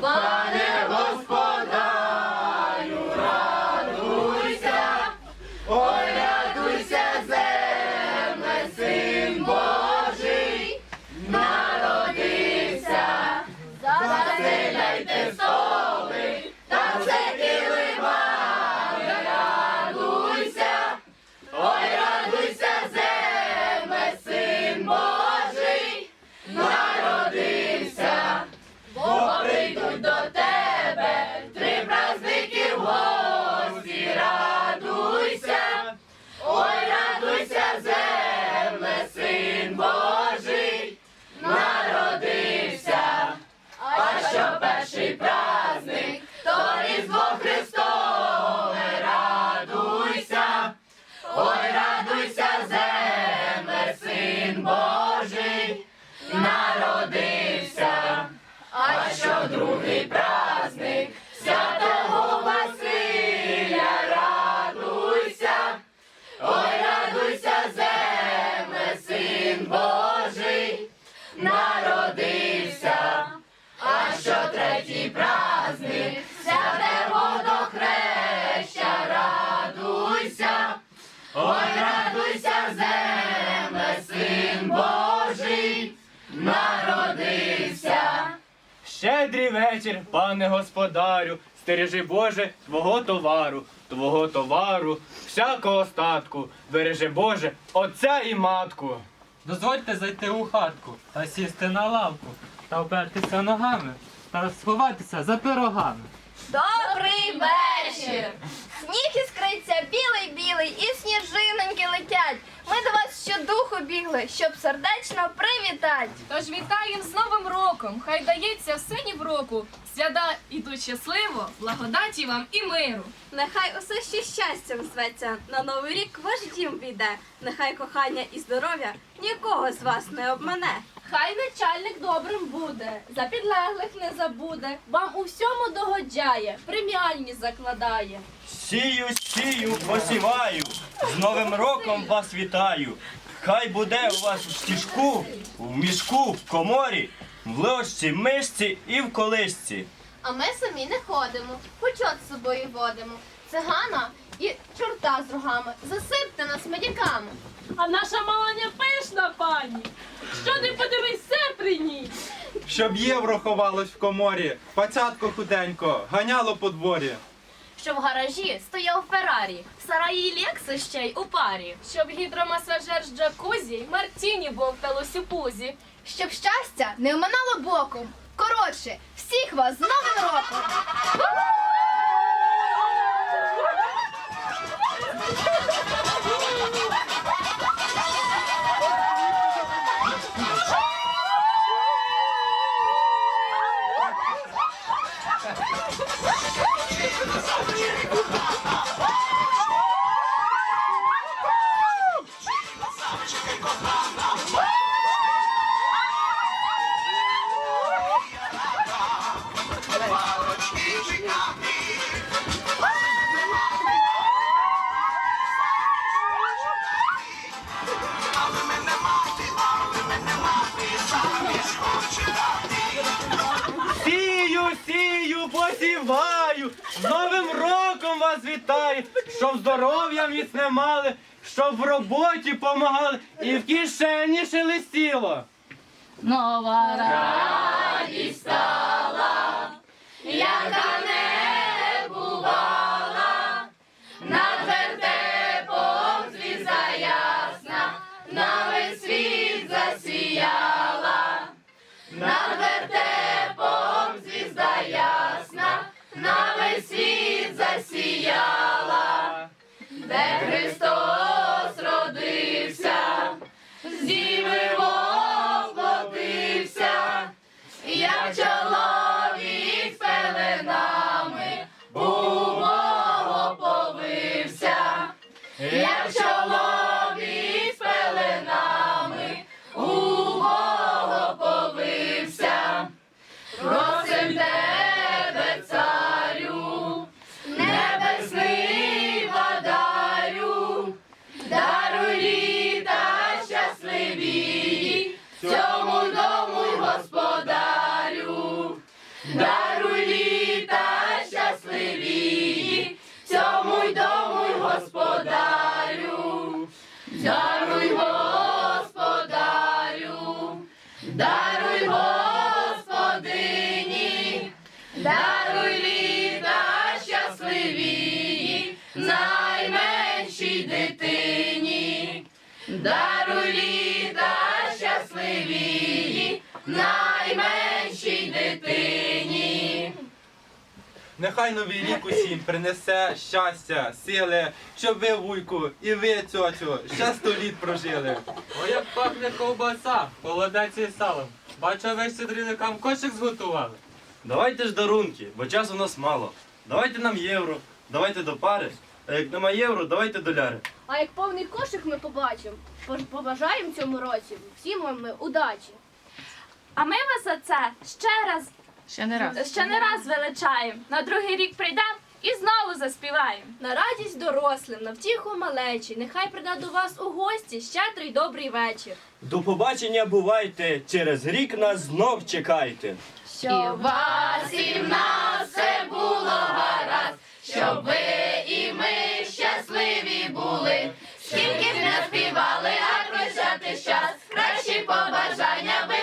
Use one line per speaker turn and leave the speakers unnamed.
Bye. Щедрий вечір, пане господарю, стережи Боже твого товару, твого товару, всякого остатку, бережи Боже, отця і матку.
Дозвольте зайти у хатку та сісти на лавку, та опертися ногами, та сховатися за пирогами.
Добрий вечір! Сніг іскриться білий-білий, і сніжиноньки летять. Ми до вас щодуху бігли, щоб сердечно привітати.
Тож вітаємо з Новим роком! Хай дається все ні в року. Свята ідуть щасливо, благодаті вам і миру.
Нехай усе ще щастям зветься, на новий рік ваш дім війде. Нехай кохання і здоров'я нікого з вас не обмане.
Хай начальник добрим буде, за підлеглих не забуде, вам у всьому догоджає, преміальні закладає.
Сію, сію, посіваю, з Новим роком вас вітаю. Хай буде у вас в стіжку, в мішку, в коморі, в ложці, мишці і в колисці.
А ми самі не ходимо, почот з собою водимо. Цигана і чорта з рогами. Засипте нас медиками.
А наша маланя пишна пані. Що не подивись, все приніс.
Щоб євро ховалось в коморі, пацятко худенько, ганяло по дворі.
Щоб в гаражі стояв Феррарі, в сараї Лексус ще й у парі.
Щоб гідромасажер з джакузі, Мартіні бовталось у пузі.
Щоб щастя не оминало боком. Коротше, всіх вас з Новим роком!
Посіваю, з Новим роком вас вітаю, щоб здоров'я міцне мали, щоб в роботі помагали. І в кишені шелестіло.
Нова над цьому дому й господарю, даруй літа щасливі, цьому й дому господарю, даруй господарю, даруй господині,
даруй літа щасливі, найменшій дитині, даруй літа.
Нехай новий рік усім принесе щастя, сили, щоб ви, вуйку, і ви, цьоцю, ще сто літ прожили.
Ой, як пахне ковбаса, холодець із салом. Бачу, ви щедрівникам кошик зготували.
Давайте ж дарунки, бо часу у нас мало. Давайте нам євро, давайте до пари. А як нема євро, давайте доляри.
А як повний кошик ми побачимо, побажаємо цьому році всім вам ми удачі.
А ми вас за це ще раз
Ще не раз.
ще не раз величаємо. На другий рік прийдемо і знову заспіваємо.
На радість дорослим, на втіху малечі, нехай прийде до вас у гості щедрий добрий вечір.
До побачення бувайте, через рік нас знов чекайте.
Щоб вас і в нас все було гаразд, щоб ви ми щасливі були, скільки б не співали, а кричати час кращі побажання. ми.